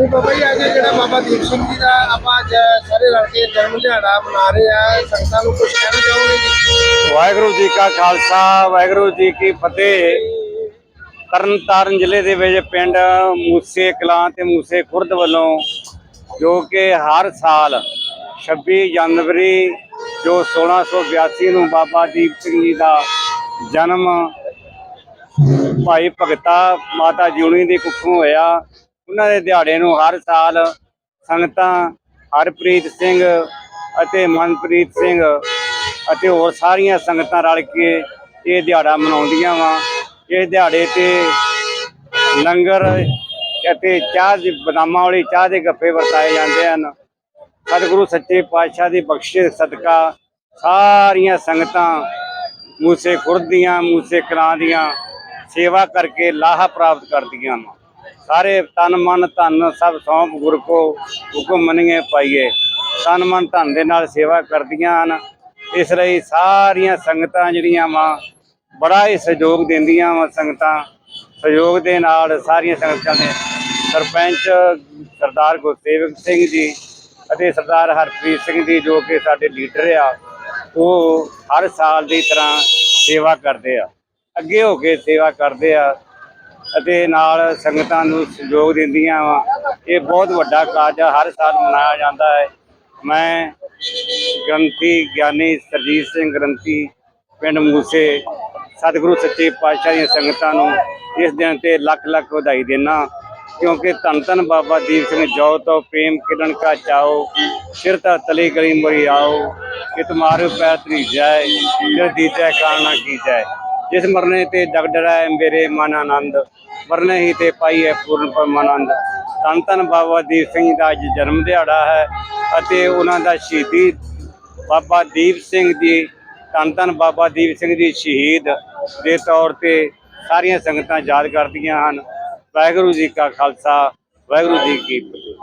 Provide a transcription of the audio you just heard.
ਦੀਪ ਸਿੰਘ ਜੀ ਦਾ ਆਪਾਂ ਅੱਜ ਸਾਰੇ ਰਲ ਕੇ ਜਨਮ ਦਿਹਾੜਾ ਮਨਾ ਰਹੇ ਆ, ਸੰਗਤਾਂ ਨੂੰ ਕੁਝ ਕਹਿਣਾ ਚਾਹੋਗੇ ਜੀ? ਵਾਹਿਗੁਰੂ ਜੀ ਕਾ ਖਾਲਸਾ, ਵਾਹਿਗੁਰੂ ਜੀ ਕੀ ਫਤਿਹ। ਤਰਨਤਾਰਨ ਜ਼ਿਲ੍ਹੇ ਦੇ ਵਿੱਚ ਪਿੰਡ ਮੂਸੇ ਕਲਾਂ ਤੇ ਮੂਸੇ ਖੁਰਦ ਵੱਲੋਂ ਜੋ ਕਿ ਹਰ ਸਾਲ 26 ਜਨਵਰੀ ਜੋ 1682 ਨੂੰ ਬਾਬਾ ਦੀਪ ਸਿੰਘ ਜੀ ਦਾ ਜਨਮ ਭਾਈ ਭਗਤਾ ਮਾਤਾ ਜਿਉਣੀ ਦੀ ਕੁੱਖੋਂ ਹੋਇਆ। ਉਹਨਾਂ ਦੇ ਦਿਹਾੜੇ ਨੂੰ ਹਰ ਸਾਲ ਸੰਗਤਾਂ ਹਰਪ੍ਰੀਤ ਸਿੰਘ ਅਤੇ ਮਨਪ੍ਰੀਤ ਸਿੰਘ ਅਤੇ ਹੋਰ ਸਾਰੀਆਂ ਸੰਗਤਾਂ ਰਲ ਕੇ ਇਹ ਦਿਹਾੜਾ ਮਨਾਉਂਦੀਆਂ ਵਾ। ਇਸ ਦਿਹਾੜੇ ਤੇ ਲੰਗਰ ਅਤੇ ਚਾਹ ਦੀ ਬਦਾਮਾਂ ਵਾਲੀ ਚਾਹ ਦੇ ਗੱਫੇ ਵਰਤਾਏ ਜਾਂਦੇ ਹਨ। ਸਤਿਗੁਰੂ ਸੱਚੇ ਪਾਤਸ਼ਾਹ ਦੀ ਬਖਸ਼ਿਸ਼, ਸਦਕਾ ਸਾਰੀਆਂ ਸੰਗਤਾਂ ਮੂਸੇ ਖੁਰਦ ਦੀਆਂ, ਮੂਸੇ ਕਲਾਂ ਦੀਆਂ ਸੇਵਾ ਕਰਕੇ ਲਾਹਾ ਪ੍ਰਾਪਤ ਕਰਦੀਆਂ ਹਨ ਸਾਰੇ ਤਨ ਮਨ ਧਨ ਸਭ ਸੌਂਪ ਗੁਰ ਕੋ ਹੁਕਮ ਮੰਨੀਏ ਪਾਈਏ। ਤਨ ਮਨ ਧਨ ਦੇ ਨਾਲ ਸੇਵਾ ਕਰਦੀਆਂ ਹਨ। ਇਸ ਲਈ ਸਾਰੀਆਂ ਸੰਗਤਾਂ ਜਿਹੜੀਆਂ ਵਾ, ਬੜਾ ਹੀ ਸਹਿਯੋਗ ਦਿੰਦੀਆਂ ਵਾ ਸੰਗਤਾਂ। ਸਹਿਯੋਗ ਦੇ ਨਾਲ ਸਾਰੀਆਂ ਸੰਗਤਾਂ ਦੇ ਸਰਪੰਚ ਸਰਦਾਰ ਗੁਰਸੇਵਕ ਸਿੰਘ ਜੀ ਅਤੇ ਸਰਦਾਰ ਹਰਪ੍ਰੀਤ ਸਿੰਘ ਜੀ ਜੋ ਕਿ ਸਾਡੇ ਲੀਡਰ ਆ, ਉਹ ਹਰ ਸਾਲ ਦੀ ਤਰ੍ਹਾਂ ਸੇਵਾ ਕਰਦੇ ਆ। ਅੱਗੇ ਹੋ ਕੇ ਸੇਵਾ ਕਰਦੇ ਆ। ਅਤੇ ਨਾਲ ਸੰਗਤਾਂ ਨੂੰ ਸਹਿਯੋਗ ਦਿੰਦੀਆਂ ਵਾ। ਇਹ ਬਹੁਤ ਵੱਡਾ ਕਾਰਜ ਆ, ਹਰ ਸਾਲ ਮਨਾਇਆ ਜਾਂਦਾ ਹੈ। ਮੈਂ ਗ੍ਰੰਥੀ ਗਿਆਨੀ ਸਰਜੀਤ ਸਿੰਘ ਗ੍ਰੰਥੀ ਪਿੰਡ ਮੂਸੇ ਸਤਿਗੁਰੂ ਸੱਚੇ ਪਾਤਸ਼ਾਹ ਦੀਆਂ ਸੰਗਤਾਂ ਨੂੰ ਇਸ ਦਿਨ ਤੇ ਲੱਖ ਲੱਖ ਵਧਾਈ ਦੇਣਾ ਕਿਉਂਕਿ ਧੰਨ ਧੰਨ ਬਾਬਾ ਦੀਪ ਸਿੰਘ, ਜੋ ਤੋ ਪ੍ਰੇਮ ਕਿਰਨ ਕਾ ਚਾਓ ਸਿਰ ਤਾ ਤਲੇ ਗਲੀ ਮਰੀ ਆਓ ਕਿ ਤੁਮਾਰੇ ਪੈਰ ਤਰੀ ਜਾਏ ਜਿਸ ਦੀਜੈ ਕਾਰਨਾ ਕੀ ਜਾਏ। ਜਿਸ ਮਰਨੇ ਤੇ ਜਗ ਡਰੈ ਮੇਰੇ ਮਨ ਆਨੰਦ, ਮਰਨੇ ਹੀ ਤੇ ਪਾਈਏ ਪੂਰਨ ਪਰਮਾਨੰਦ। ਧੰਨ ਧੰਨ ਬਾਬਾ ਦੀਪ ਸਿੰਘ ਦਾ ਅੱਜ ਜਨਮ ਦਿਹਾੜਾ ਹੈ ਅਤੇ ਉਹਨਾਂ ਦਾ ਸ਼ਹੀਦੀ ਬਾਬਾ ਦੀਪ ਸਿੰਘ ਜੀ, ਧੰਨ ਧੰਨ ਬਾਬਾ ਦੀਪ ਸਿੰਘ ਜੀ ਸ਼ਹੀਦ ਦੇ ਤੌਰ ਤੇ ਸਾਰੀਆਂ ਸੰਗਤਾਂ ਯਾਦ ਕਰਦੀਆਂ ਹਨ। ਵਾਹਿਗੁਰੂ ਜੀ ਕਾ ਖਾਲਸਾ, ਵਾਹਿਗੁਰੂ ਜੀ ਕੀ ਫਤਿਹ।